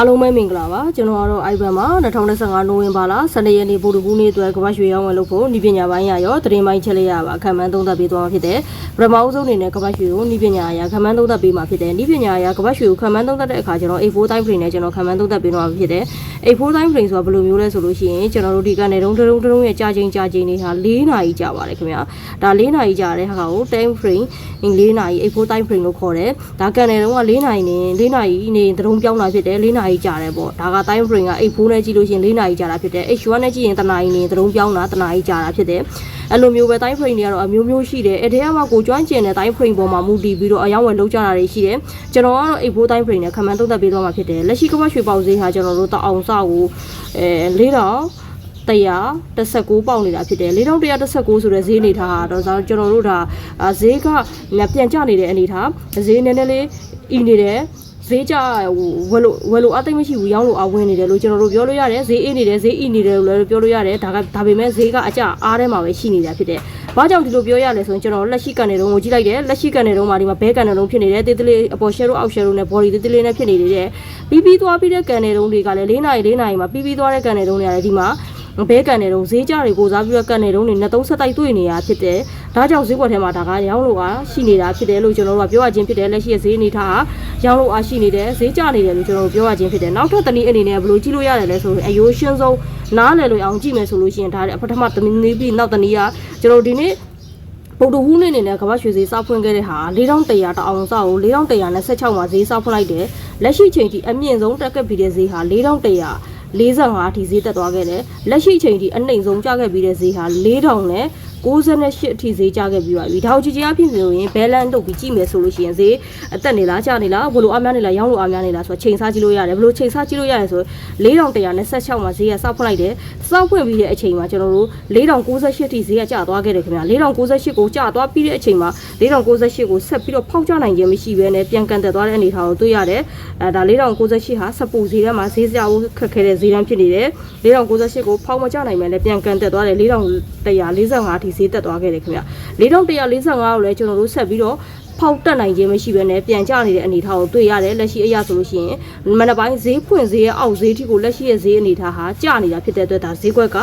အားလုံးပဲမင်္ဂလာပါကျွန်တော်ကတော့ iPad မှာ2025နိုဝင်ဘာလ12ရက်နေ့ဗုဒ္ဓဂူးနေ့အတွက်ကမ္ဘာရွှေရောင်းဝယ်လုပ်ဖို့ဤပညာပိုင်းရရောသတင်းပိုင်းချက်လေးရပါခံမှန်းသုံးသပ်ပေးသွားမှာဖြစ်တယ်ပထမအဆုံးအနေနဲ့ကမ္ဘာရွှေကိုဤပညာအရာခံမှန်းသုံးသပ်ပေးမှာဖြစ်တယ်ဤပညာအရာကမ္ဘာရွှေကိုခံမှန်းသုံးသပ်တဲ့အခါကျွန်တော် A4 time frame နဲ့ကျွန်တော်ခံမှန်းသုံးသပ်ပေးတော့မှာဖြစ်တယ် A4 time frame ဆိုတာဘယ်လိုမျိုးလဲဆိုလို့ရှိရင်ကျွန်တော်တို့ဒီကနေတုံးတုံးတုံးရဲ့ကြာချိန်ကြာချိန်တွေဟာ၄နာရီကြာပါတယ်ခင်ဗျာဒါ၄နာရီကြာတဲ့ဟာကို time frame ၄နာရီ A4 time frame လို့ခေါ်တယ်ဒါကနေတုံးက၄နာရီနေ၄နာရီနေတုံးပြောင်းလာဖြစ်တယ်၄နာရီကြာတယ်ပေါ့ဒါက time frame က A4 နဲ့ကြည့်လို့ရှိရင်၄နာရီကြာတာဖြစ်တယ် H1 နဲ့ကြည့်ရင်တနာရီနေတုံးပြောင်းတာတနာရီကြာတာဖြစ်တယ်အဲ့လိုမျိုးပဲ time frame တွေကတော့အမျိုးမျိုးရှိတယ်အဲ့ဒီကမှကိုကျွမ်းကျင်တဲ့ time frame ပေါ်မှာမူတည်ပြီးတော့အယောင်းဝယ်လောက်ကြတာတွေရှိတယ်ကျွန်တော်ကတော့ A4 time frame နဲ့ခံမှန်းသုံးသပ်ပေးသွားမှာဖြစ်တယ်လက်ရှိကမ္ဘာရွှေပေါက်ဈေးဟာကျွန်တော်တို့တအောင်စကိုအဲ၄တောင်119ပေါက်နေတာဖြစ်တယ်4119ဆိုတဲ့ဈေးအနေထားဟာတော့ကျွန်တော်တို့ဒါအာဈေးကပြန်ကျနေတဲ့အနေထားဈေးနည်းနည်းလေးအီနေတယ် ဈေးကြဟိုဝယ်လို့ဝယ်လို့အသိမရှိဘူးရောင်းလို့အဝင်းနေတယ်လို့ကျွန်တော်တို့ပြောလို့ရတယ်ဈေးအေးနေတယ်ဈေးအီနေတယ်လို့လည်းပြောလို့ရတယ်ဒါကဒါပေမဲ့ဈေးကအကျအားထဲမှာပဲရှိနေတာဖြစ်တယ်။ဘာကြောင့်ဒီလိုပြောရလဲဆိုရင်ကျွန်တော်လက်ရှိကန်နေတုံးကိုကြည့်လိုက်တယ်လက်ရှိကန်နေတုံးမှာဒီမှာဘဲကန်နေတုံးဖြစ်နေတယ်တေးသေးလေးအပေါ် share အောက် share နဲ့ body တေးသေးလေးနဲ့ဖြစ်နေတယ်ပြီးပြီးသွားပြီးတဲ့ကန်နေတုံးတွေကလည်း၄နာရီ၄နာရီမှာပြီးပြီးသွားတဲ့ကန်နေတုံးတွေကလည်းဒီမှာ ဘဲကန်နေတုံးဈေးကြတွေကိုစားပြီးတော့ကန်နေတုံးတွေနှစ်သုံးဆက်တိုက်တွေ့နေရဖြစ်တယ်။ဒါကြောင့်ဈေးကွက်ထဲမှာဒါကရောင်းလို့အားရှိနေတာဖြစ်တယ်လို့ကျွန်တော်တို့ကပြောရခြင်းဖြစ်တယ်လက်ရှိရဲ့ဈေးအနေထားကရောင်းလို့အားရှိနေတယ်ဈေးကျနေတယ်လို့ကျွန်တော်တို့ပြောရခြင်းဖြစ်တယ်။နောက်ထပ်တနည်းအနေနဲ့ဘယ်လိုကြည့်လို့ရတယ်လဲဆိုရင်အယိုးရှင်းဆုံးနားလည်လို့အောင်ကြည့်မယ်ဆိုလို့ရှိရင်ဒါပထမတနည်းပြီးနောက်တနည်းကကျွန်တော်ဒီနေ့ဗုဒ္ဓဟူးနေ့အနေနဲ့ကမ္ဘာရွှေဈေးစောက်ဖွင့်ခဲ့တဲ့ဟာ4100တအောင်စောက်ကို4126မှာဈေးစောက်ဖွင့်လိုက်တယ်လက်ရှိချိန်ထိအမြင့်ဆုံးတက်ခဲ့ပြီးတဲ့ဈေးဟာ4100 45အထိဈေးတက်သွားခဲ့တယ်လက်ရှိချိန်ထိအနှိမ်ဆုံးကျခဲ့ပြီးတဲ့ဈေးဟာ4000နဲ့ 68အထိဈေးကျခဲ့ပြီးပါပြီ။ဒါကိုကြည်ကြည်အဖြစ်ဆိုရင် balance လုပ်ပြီးကြည့်မယ်ဆိုလို့ရှိရင်ဈေးအသက်နေလားကျနေလားဘလို့အများနေလားရောင်းလို့အများနေလားဆိုတော့ချိန်စားကြည့်လို့ရတယ်ဘလို့ချိန်စားကြည့်လို့ရတယ်ဆို4126မှာဈေးကစောက်ဖွင့်လိုက်တယ်။စောက်ဖွင့်ပြီးတဲ့အချိန်မှာကျွန်တော်တို့4098အထိဈေးကကျသွားခဲ့တယ်ခင်ဗျာ။4098ကိုကျသွားပြီးတဲ့အချိန်မှာ4098ကိုဆက်ပြီးတော့ဖောက်ကျနိုင်ခြင်းမရှိဘဲနဲ့ပြန်ကန်တက်သွားတဲ့အနေအထားကိုတွေ့ရတယ်။အဲဒါ4098ဟာစပူဈေးထဲမှာဈေးကျဖို့ခက်ခဲတဲ့ဈေးတန်းဖြစ်နေတယ်။4098ကိုဖောက်မကျနိုင်မယ်နဲ့ပြန်ကန်တက်သွားတယ်4145အထိဈေးတက်သွားခဲ့တယ်ခင်ဗျ4145ကိုလည်းကျွန်တော်တို့ဆက်ပြီးတော့ ဖောက်တက်နိုင်ခြင်းမရှိဘဲနဲ့ပြန်ကျနေတဲ့အနေအထားကိုတွေ့ရတယ်လက်ရှိအရာဆိုလို့ရှိရင်မနက်ပိုင်းဈေးဖွင့်ဈေးရဲ့အောက်ဈေးထိကိုလက်ရှိရဲ့ဈေးအနေအထားဟာကျနေတာဖြစ်တဲ့အတွက်ဒါဈေးကွက်က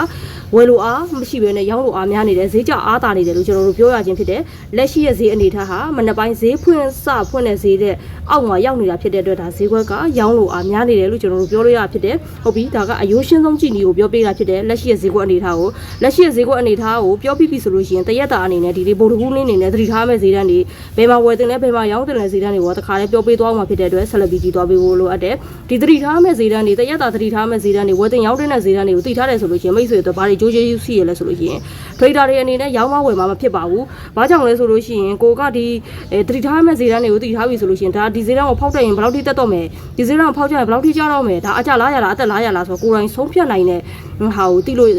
ဝယ်လို့အားမရှိဘဲနဲ့ရောင်းလို့အားများနေတယ်ဈေးကျအားတာနေတယ်လို့ကျွန်တော်တို့ပြောရခြင်းဖြစ်တယ်လက်ရှိရဲ့ဈေးအနေအထားဟာမနက်ပိုင်းဈေးဖွင့်စဖွင့်တဲ့ဈေးတဲ့အောက်မှာရောက်နေတာဖြစ်တဲ့အတွက်ဒါဈေးကွက်ကရောင်းလို့အားများနေတယ်လို့ကျွန်တော်တို့ပြောလို့ရဖြစ်တယ်ဟုတ်ပြီဒါကအယိုးရှင်းဆုံးကြည့်နေကိုပြောပေးတာဖြစ်တယ်လက်ရှိရဲ့ဈေးကွက်အနေအထားကိုလက်ရှိရဲ့ဈေးကွက်အနေအထားကိုပြောပြီးပြီဆိုလို့ရှိရင်တရက်တာအနေနဲ့ဒီဒီဗိုလ်တကူးလေးအနေနဲ့သတိထားမဲ့ဈေးတန်းတွေဘယ်မှာဝယ်တင်လဲဘယ်မှာရောင်းတင်လဲဈေးတန်းတွေကိုတခါလေးပြောပေးသွားမှာဖြစ်တဲ့အတွက်ဆက်လက်ပြီးကြည့်သွားပေးဖို့လိုအပ်တယ်ဒီသတိထားမဲ့ဈေးတန်းတွေတရက်တာသတိထားမဲ့ဈေးတန်းတွေဝယ်တင်ရောင်းတင်တဲ့ဈေးတန်းတွေကိုသိထားတယ်ဆိုလို့ရှိရင်မိတ်ဆွေတို့ဘာတွေကြိုးကျေးဇူးရှိရလဲဆိုလို့ရှိရင် trader တွေအနေနဲ့ရောင်းမဝယ်မှာမဖြစ်ပါဘူးဘာကြောင့်လဲဆိုလို့ရှိရင်ကိုကဒီအဲသတိထားမဲ့ဈေးတန်းတွေကိုသိထားပြီဆိုလို့ရှိရင်ဒါဒီဈေးတန်းကိုဖောက်တက်ရင်ဘယ်လောက်ထိတက်တော့မယ်ဒီဈေးတန်းကိုဖောက်ကြရင်ဘယ်လောက်ထိကျတော့မယ်ဒါအကြလားရလားအသက်လားရလားဆိုတော့ကိုယ်တိုင်ဆုံးဖြတ်နိုင်တဲ့ဟာကိုသိလို့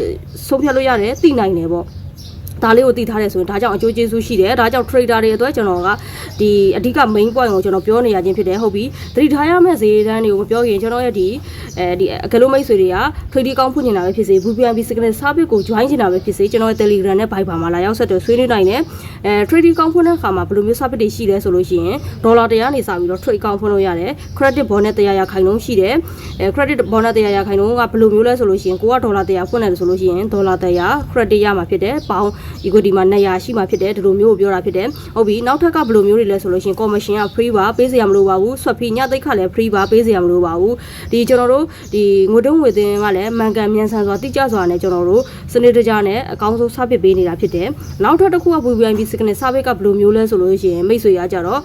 ဆုံးဖြတ်လို့ရတယ်သိနိုင်တယ်ပေါ့ ဒါလေးကိုတည်ထားတယ်ဆိုရင်ဒါကြောင့်အကျိုးကျေးဇူးရှိတယ်ဒါကြောင့် trader တွေအတွက်ကျွန်တော်ကဒီအဓိက main point ကိုကျွန်တော်ပြောနေရခြင်းဖြစ်တယ်ဟုတ်ပြီသတိထားရမယ့်ဈေးတန်းတွေကိုမပြောရင်ကျွန်တော်ရဲ့ဒီအဲဒီအကလို့မိတ်ဆွေတွေက trade ကောင်းဖွင့်နေတာပဲဖြစ်စေ VPN Business Service ကို join ချင်တာပဲဖြစ်စေကျွန်တော်ရဲ့ Telegram နဲ့ Viber မှာလာရောက်ဆက်သွယ်ဆွေးနွေးနိုင်တယ်အဲ trade ကောင်းဖွင့်တဲ့အခါမှာဘယ်လိုမျိုး service တွေရှိလဲဆိုလို့ရှိရင်ဒေါ်လာ100နေစပြီးတော့ trade ကောင်းဖွင့်လို့ရတယ် credit bonus 100ရာခိုင်နှုန်းရှိတယ်အဲ credit bonus 100ရာခိုင်နှုန်းကဘယ်လိုမျိုးလဲဆိုလို့ရှိရင်ကိုကဒေါ်လာ100ဖွင့်တယ်ဆိုလို့ရှိရင်ဒေါ်လာ100 credit ရမှာဖြစ်တယ်ပေါင် equity မှာ200ရှိမှာဖြစ်တယ်ဒီလိုမျိုးကိုပြောတာဖြစ်တယ်ဟုတ်ပြီနောက်ထပ်ကဘယ်လိုမျိုးတွေလဲဆိုလို့ရှိရင် commission က free ပါပေးစရာမလိုပါဘူးဆွတ်ဖီညသိက်ခလည်း free ပါပေးစရာမလိုပါဘူးဒီကျွန်တော်တို့ဒီငွေတုံးငွေသင်းကလည်းမှန်ကန်မြန်ဆန်စွာတိကျစွာနဲ့ကျွန်တော်တို့စနစ်တကျနဲ့အကောင်းဆုံးစပစ်ပေးနေတာဖြစ်တယ်နောက်ထပ်တစ်ခုက VVIP စကနေစပစ်ကဘယ်လိုမျိုးလဲဆိုလို့ရှိရင်မိတ်ဆွေရကြတော့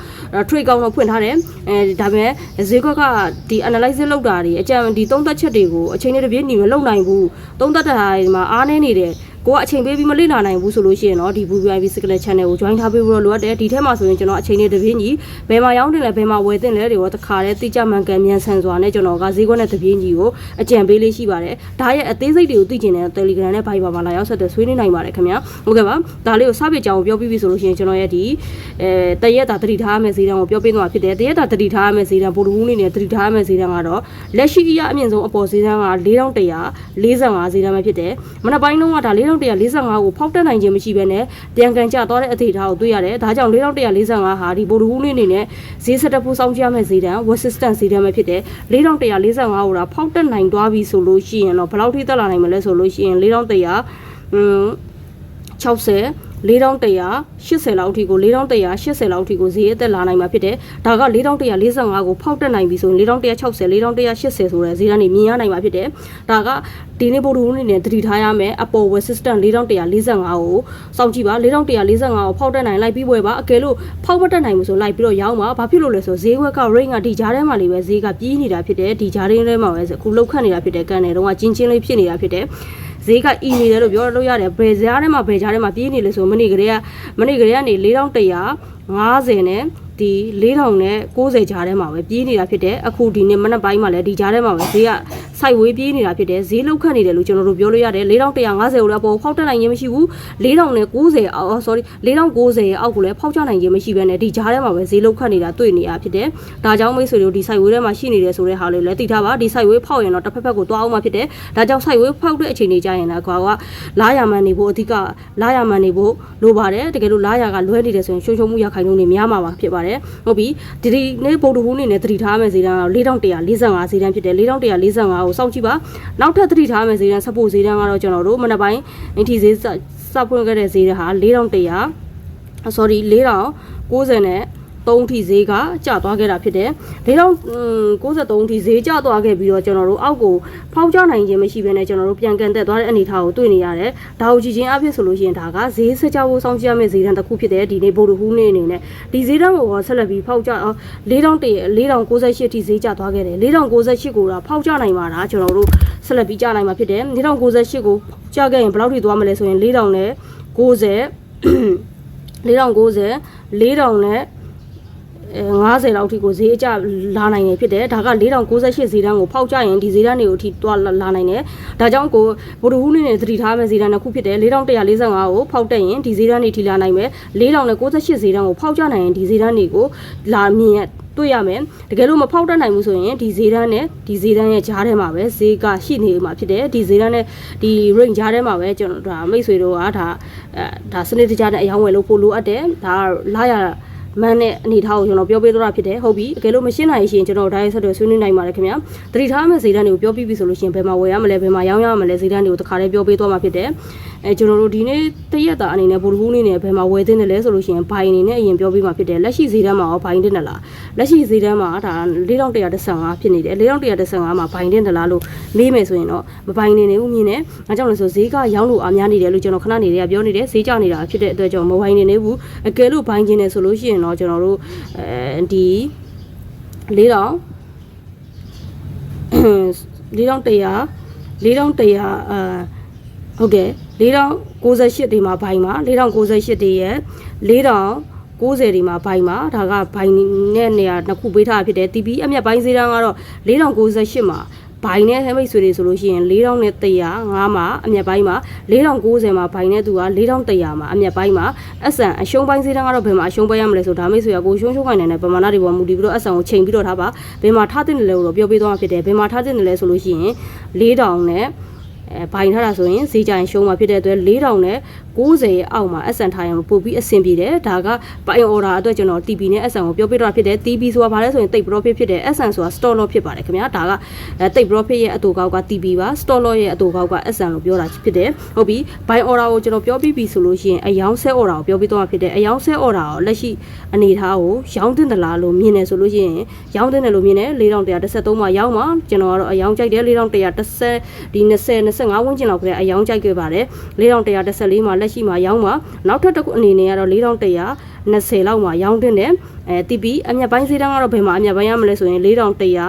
trade ကောင်းတော့ဖွင့်ထားတယ်အဲဒါပေမဲ့ဈေးကွက်ကဒီ analysis လုပ်တာတွေအကြံဒီသုံးသက်ချက်တွေကိုအချိန်နဲ့တပြေးညီမလုပ်နိုင်ဘူးသုံးသက်တာတွေမှာအားနေနေတယ် ကိုကအချိန်ပေးပြီးမလေ့လာနိုင်ဘူးဆိုလို့ရှိရင်တော့ဒီ VVIP Secret Channel ကို join ထားပေးဖို့လိုအပ်တယ်ဒီထက်မှာဆိုရင်ကျွန်တော်အချိန်နဲ့တပြေးညီဘယ်မှာရောင်းတင်လဲဘယ်မှာဝယ်တင်လဲတွေကိုတခါတည်းတိကျမှန်ကန်မြန်ဆန်စွာနဲ့ကျွန်တော်ကဈေးကွက်နဲ့တပြေးညီကိုအကြံပေးလေးရှိပါတယ်ဒါရဲ့အသေးစိတ်တွေကိုသိချင်တဲ့ Telegram နဲ့ Viber မှာလာရောက်ဆက်သွယ်ဆွေးနွေးနိုင်ပါတယ်ခင်ဗျာဟုတ်ကဲ့ပါဒါလေးကိုစပစ်ကြောင်ကိုပြောပြီးပြီဆိုလို့ရှိရင်ကျွန်တော်ရဲ့ဒီအဲတရက်တာတတိထားမယ်ဈေးတန်းကိုပြောပေးသွားဖြစ်တယ်တရက်တာတတိထားမယ်ဈေးတန်းပို့တူးနေနဲ့တတိထားမယ်ဈေးတန်းကတော့လက်ရှိအရအမြင့်ဆုံးအပေါ်ဈေးတန်းက4145ဈေးတန်းပဲဖြစ်တယ်မနက်ပိုင်းလုံးကဒါ4145 4145ကိုဖောက်တက်နိုင်ခြင်းမရှိဘဲနဲ့ပြန်ကန်ကျသွားတဲ့အနေအထားကိုတွေ့ရတယ်ဒါကြောင့်4145ဟာဒီဗိုလ်တကူးနေအနေနဲ့ဈေးဆက်တက်ဖို့စောင့်ကြရမယ့်ဈေးတန်း resistance ဈေးတန်းပဲဖြစ်တယ်4145ကိုဒါဖောက်တက်နိုင်သွားပြီဆိုလို့ရှိရင်တော့ဘယ်လောက်ထိတက်လာနိုင်မလဲဆိုလို့ရှိရင်4100อืม60 4180လောက်အထိကို4180လောက်အထိကိုဈေးအသက်လာနိုင်မှာဖြစ်တယ်။ဒါက4145ကိုဖောက်တက်နိုင်ပြီဆိုရင်4160 4180ဆိုတဲ့ဈေးတန်းနေမြင်ရနိုင်မှာဖြစ်တယ်။ဒါကဒီနေ့ဗိုလ်ဒူးနေနဲ့တတိထားရမယ်အပေါ် resistant 4145ကိုစောင့်ကြည့်ပါ4145ကိုဖောက်တက်နိုင်လိုက်ပြီးပွဲပါအကယ်လို့ဖောက်မတက်နိုင်ဘူးဆိုလိုက်ပြီးတော့ရောင်းပါဘာဖြစ်လို့လဲဆိုဈေးခွက်က range ကဒီကြားထဲမှာလေးပဲဈေးကပြေးနေတာဖြစ်တယ်ဒီကြားထဲမှာပဲအခုလောက်ခတ်နေတာဖြစ်တယ်ကန်တယ်တော့ကျင်းချင်းလေးဖြစ်နေတာဖြစ်တယ် ဈေးကအီနေတယ်လို့ပြောလို့ရတယ်ဘယ်ကြားထဲမှာဘယ်ကြားထဲမှာပြေးနေလဲဆိုမနေ့ကလေးကမနေ့ကလေးကနေ4150နဲ့ဒီ4000နဲ့60ကြားထဲမှာပဲပြေးနေတာဖြစ်တယ်အခုဒီနေ့မနက်ပိုင်းမှာလည်းဒီကြားထဲမှာပဲဈေးကစိုက်ဝေးပြေးနေတာဖြစ်တယ်ဈေးလောက်ခတ်နေတယ်လို့ကျွန်တော်တို့ပြောလို့ရတယ်4150ကိုလည်းပေါ်ဖောက်တက်နိုင်ခြင်းမရှိဘူး4000နဲ့90အော် sorry 4090ရဲ့အောက်ကိုလည်းဖောက်ချနိုင်ခြင်းမရှိဘဲနဲ့ဒီကြားထဲမှာပဲဈေးလောက်ခတ်နေတာတွေ့နေရဖြစ်တယ်ဒါကြောင့်မိတ်ဆွေတို့ဒီစိုက်ဝေးထဲမှာရှိနေတယ်ဆိုတဲ့ဟာလေးလည်းသိထားပါဒီစိုက်ဝေးဖောက်ရင်တော့တစ်ဖက်ဖက်ကိုတွားအောင်မှာဖြစ်တယ်ဒါကြောင့်စိုက်ဝေးဖောက်တဲ့အချိန်တွေကြာရင်လည်းကွာကလာရမှန်နေဖို့အဓိကလာရမှန်နေဖို့လိုပါတယ်တကယ်လို့လာရကလွဲနေတယ်ဆိုရင်ရှုံရှုံမှုရခိုင်နှုန်းတွေများမှာပါဖြစ်ပါတယ်ဟုတ်ပြီဒီဒီနေ့ဗုဒ္ဓဟူးနေ့နဲ့သတိထားမယ်ဈေးတန်းကတော့4145ဈေးတန်းဖြစ်တယ်4145ကိုစောင့်ကြည့်ပါနောက်ထပ်သတိထားမယ်ဈေးတန်းစပို့ဈေးတန်းကတော့ကျွန်တော်တို့မနက်ပိုင်းအင်တီဈေးစစဖွင့်ခဲ့တဲ့ဈေးတန်းဟာ4100 sorry 4090နဲ့ 3ထိဈေးကကျသွားခဲ့တာဖြစ်တယ်။၄093ထိဈေးကျသွားခဲ့ပြီးတော့ကျွန်တော်တို့အောက်ကိုဖောက်ချနိုင်ခြင်းမရှိဘဲနဲ့ကျွန်တော်တို့ပြန်ကန်တက်သွားတဲ့အနေအထားကိုတွေ့နေရတယ်။ဒါကိုကြည့်ချင်းအဖြစ်ဆိုလို့ရှိရင်ဒါကဈေးဆက်ကြဖို့စောင့်ကြည့်ရမယ့်ဈေးတန်းတစ်ခုဖြစ်တယ်ဒီနေ့ဗိုလ်ဟူးနေ့အနေနဲ့ဒီဈေးတန်းကိုဆက်လက်ပြီးဖောက်ချ4000 4098ထိဈေးကျသွားခဲ့တယ်4098ကိုတော့ဖောက်ချနိုင်မှာဒါကျွန်တော်တို့ဆက်လက်ပြီးကျနိုင်မှာဖြစ်တယ်4098ကိုကျခဲ့ရင်ဘယ်လောက်ထိသွားမလဲဆိုရင်4000နဲ့90 4090 4000နဲ့ 50လောက်ထိကိုဈေးအကျလာနိုင်နေဖြစ်တယ်ဒါက4098ဈေးတန်းကိုဖောက်ကြရင်ဒီဈေးတန်းတွေကိုအထိတွားလာနိုင်တယ်ဒါကြောင့်ကိုဗိုလ်ဒူးနေနဲ့သတိထားမယ့်ဈေးတန်းတစ်ခုဖြစ်တယ်4145ကိုဖောက်တက်ရင်ဒီဈေးတန်းတွေထိလာနိုင်မယ်4098ဈေးတန်းကိုဖောက်ကြနိုင်ရင်ဒီဈေးတန်းတွေကိုလာမြင်ရတွေ့ရမယ်တကယ်လို့မဖောက်တတ်နိုင်ဘူးဆိုရင်ဒီဈေးတန်းနဲ့ဒီဈေးတန်းရဲ့ကြားထဲမှာပဲဈေးကရှိနေမှာဖြစ်တယ်ဒီဈေးတန်းနဲ့ဒီ range ကြားထဲမှာပဲကျွန်တော်ဒါမိတ်ဆွေတို့ကဒါအဲဒါစနစ်တကျနဲ့အယောင်းဝယ်လို့ပို့လို့အပ်တယ်ဒါလာရ မန်းတဲ့အနေထားကိုကျွန်တော်ပြောပေးတော့တာဖြစ်တယ်ဟုတ်ပြီအကယ်လို့မရှင်းနိုင်ရှင်ကျွန်တော်ဒါရိုက်ဆက်တွေဆွေးနွေးနိုင်ပါတယ်ခင်ဗျာတတိထားမယ့်ဈေးတန်းတွေကိုပြောပြပြီဆိုလို့ရှိရင်ဘယ်မှာဝယ်ရမလဲဘယ်မှာရောင်းရမလဲဈေးတန်းတွေကိုတခါတည်းပြောပေးသွားမှာဖြစ်တယ်အဲကျွန်တော်တို့ဒီနေ့တရက်တာအနေနဲ့ဗိုလ်ဘူးအနေနဲ့ဘယ်မှာဝယ်သင့်တယ်လဲဆိုလို့ရှိရင်ဘိုင်အနေနဲ့အရင်ပြောပေးမှာဖြစ်တယ်လက်ရှိဈေးတန်းမှာရောဘိုင်တင်တယ်လားလက်ရှိဈေးတန်းမှာဒါ4115ဖြစ်နေတယ်4115မှာဘိုင်တင်တယ်လားလို့မေးမယ်ဆိုရင်တော့မဘိုင်နေနေဘူးမြင်တယ်အဲကြောင့်လို့ဆိုဈေးကရောင်းလို့အားများနေတယ်လို့ကျွန်တော်ခဏနေတွေကပြောနေတယ်ဈေးကျနေတာဖြစ်တဲ့အတွက်ကြောင့်မဘိုင်နေနေဘူးအကယ်လို့ဘိုင်ကျင်နေဆိုလို့ရှိရင်တော့ကျွန်တော်တို့အဲဒီ4000 4100 4100အာဟုတ်တယ်4098ဒီမှာဘိုင်မှာ4098ဒီရဲ့4090ဒီမှာဘိုင်မှာဒါကဘိုင်နဲ့နေရာနှစ်ခုပေးထားဖြစ်တယ် TP အမြတ်ဘိုင်ဈေးတန်းကတော့4098မှာ ဘိုင်နဲ့ဟဲမိတ်ဆွေတွေဆိုလို့ရှိရင်4000နဲ့100မှာအမြတ်ပိုင်းမှာ4090မှာဘိုင်နဲ့သူက4100မှာအမြတ်ပိုင်းမှာအဆန်အရှုံးပိုင်းဈေးတန်းကတော့ဘယ်မှာအရှုံးပိုင်းရမလဲဆိုဒါမိတ်ဆွေကကိုရှုံးရှုံးခိုင်းနေတဲ့ပမာဏတွေပေါ်မူတည်ပြီးတော့အဆန်ကိုချိန်ပြီးတော့ထားပါဘယ်မှာထားတဲ့လဲလို့တော့ပြောပြသွားမှာဖြစ်တယ်ဘယ်မှာထားတဲ့လဲဆိုလို့ရှိရင်4000နဲ့အဲဘိုင်ထားတာဆိုရင်ဈေးကြိုင်ရှုံးမှာဖြစ်တဲ့အတွက်4000နဲ့90ရဲ့အောက်မှာ SN ထားရင်ပို့ပြီးအဆင်ပြေတယ်ဒါကဘိုင် order အတွက်ကျွန်တော် TP နဲ့ SN ကိုပြောပြတော့ဖြစ်တယ် TP ဆိုတာဘာလဲဆိုရင်တိတ် profit ဖြစ်တယ် SN ဆိုတာ store loss ဖြစ်ပါတယ်ခင်ဗျာဒါကအဲတိတ် profit ရဲ့အတူကောက်က TP ပါ store loss ရဲ့အတူကောက်က SN လို့ပြောတာဖြစ်တယ်ဟုတ်ပြီ buy order ကိုကျွန်တော်ပြောပြပြီဆိုလို့ရှိရင်အယောင်း sell order ကိုပြောပြတော့ဖြစ်တယ်အယောင်း sell order ကိုလက်ရှိအနေထားကိုရောင်းတင်သလားလို့မြင်နေဆိုလို့ရှိရင်ရောင်းတင်တယ်လို့မြင်တယ်4113မှာရောင်းမှာကျွန်တော်ကတော့အယောင်းကြိုက်တယ်4110ဒီ20 25ဝန်းကျင်လောက်ကလေးအယောင်းကြိုက်ခဲ့ပါတယ်4114မှာလက်ရှိမှာရောင်းမှာနောက်ထပ်တစ်ခုအနေနဲ့ကတော့4120လောက်မှာရောင်းတင်တယ်အဲတီပီအမြတ်ပိုင်းဈေးတန်းကတော့ဘယ်မှာအမြတ်ပိုင်းရမလဲဆိုရင်4100အာ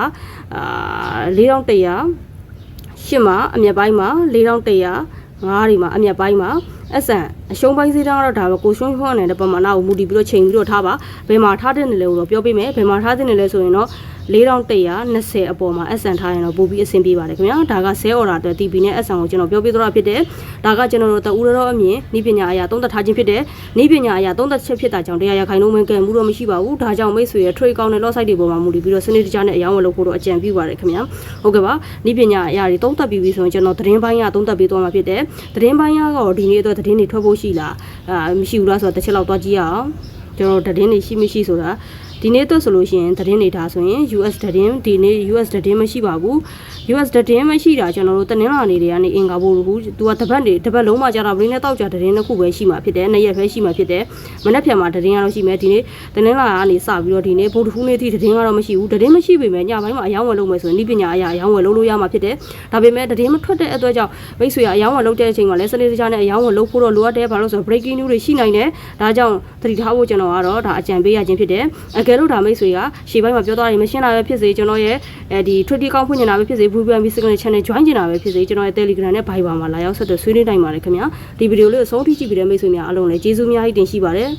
4100ရှစ်မှာအမြတ်ပိုင်းမှာ4100ငါးဒီမှာအမြတ်ပိုင်းမှာ အဆန်အရှုံးပိုင်းဈေးတန်းကတော့ဒါပဲကိုရှုံးရှုံးနေတဲ့ပမာဏကိုမူတည်ပြီးတော့ချိန်ပြီးတော့ထားပါဘယ်မှာထားတဲ့နေလဲကိုတော့ပြောပေးမယ်ဘယ်မှာထားတဲ့နေလဲဆိုရင်တော့4120အပေါ်မှာ SN ထားရင်တော့ပို့ပြီးအဆင်ပြေပါတယ်ခင်ဗျာဒါက sale order အတွက် TP နဲ့ SN ကိုကျွန်တော်ပြောပြသွားတာဖြစ်တယ်ဒါကကျွန်တော်တို့တူတော်အမြင်ဤပညာအရာသုံးသက်ထားခြင်းဖြစ်တယ်ဤပညာအရာသုံးသက်ချက်ဖြစ်တာကြောင့်တရားရခိုင်လုံးမကဲမှုတော့မရှိပါဘူးဒါကြောင့်မိတ်ဆွေရဲ့ trade ကောင်းတဲ့ lot site တွေပေါ်မှာမူတည်ပြီးတော့စနစ်တကျနဲ့အယောင်းဝယ်လုပ်ဖို့တော့အကြံပြုပါတယ်ခင်ဗျာဟုတ်ကဲ့ပါဤပညာအရာတွေသုံးသက်ပြီးပြီဆိုရင်ကျွန်တော်သတင်းပိုင်းကသုံးသက်ပြီးသွားမှာဖြစ်တယ်သတင်းပိုင်းကတော့ဒီနေ့အတွက်သတင်းတွေထွက်ဖို့ရှိလားအာမရှိဘူးလားဆိုတော့တစ်ချက်လောက်သွားကြည့်ရအောင်ကျွန်တော်သတင်းတွေရှိမရှိဆိုတာ ဒီနေ့အတွက်ဆိုလို့ရှိရင်သတင်းတွေဒါဆိုရင် US သတင်းဒီနေ့ US သတင်းမရှိပါဘူး US သတင်းမရှိတာကျွန်တော်တို့တနင်္လာနေ့တွေကနေအင်္ဂါဘို့ဘူးသူကတပတ်နေတပတ်လုံးမှကြာတာဗလင်းနဲ့တောက်ကြသတင်းတစ်ခုပဲရှိမှာဖြစ်တယ်နှစ်ရက်ပဲရှိမှာဖြစ်တယ်မနေ့ပြန်မှာသတင်းကတော့ရှိမယ်ဒီနေ့တနင်္လာကနေစပြီးတော့ဒီနေ့ဗုဒ္ဓဟူးနေ့ထိသတင်းကတော့မရှိဘူးသတင်းမရှိပေမဲ့ညပိုင်းမှာအယောင်းဝယ်လုပ်မယ်ဆိုရင်ဤပညာအရာအယောင်းဝယ်လုပ်လို့ရမှာဖြစ်တယ်ဒါပေမဲ့သတင်းမထွက်တဲ့အတွက်ကြောင့်မိတ်ဆွေကအယောင်းဝယ်လုပ်တဲ့အချိန်မှာလည်းစနေတခြားနဲ့အယောင်းဝယ်လုပ်ဖို့တော့လိုအပ်တယ်ဘာလို့ဆိုတော့ breaking news တွေရှိနိုင်တယ်ဒါကြောင့်သတိထားဖို့ကျွန်တော်ကတော့ဒါအကြံပေးရခြင်းဖြစ်တယ်အကယ်လို့ဒါမိတ်ဆွေကရှေ့ပိုင်းမှာပြောသွားရင်မရှင်းတာပဲဖြစ်စေကျွန်တော်ရဲ့အဲဒီ Twitter ကောင်းဖွင့်နေတာပဲဖြစ်စေ VPN Signal Channel join ချင်တာပဲဖြစ်စေကျွန်တော်ရဲ့ Telegram နဲ့ Viber မှာလာရောက်ဆက်သွယ်ဆွေးနွေးနိုင်ပါတယ်ခင်ဗျာဒီဗီဒီယိုလေးကိုအဆုံးထိကြည့်ပြီးတဲ့မိတ်ဆွေများအားလုံးလည်းကျေးဇူးများကြီးတင်ရှိပါတယ်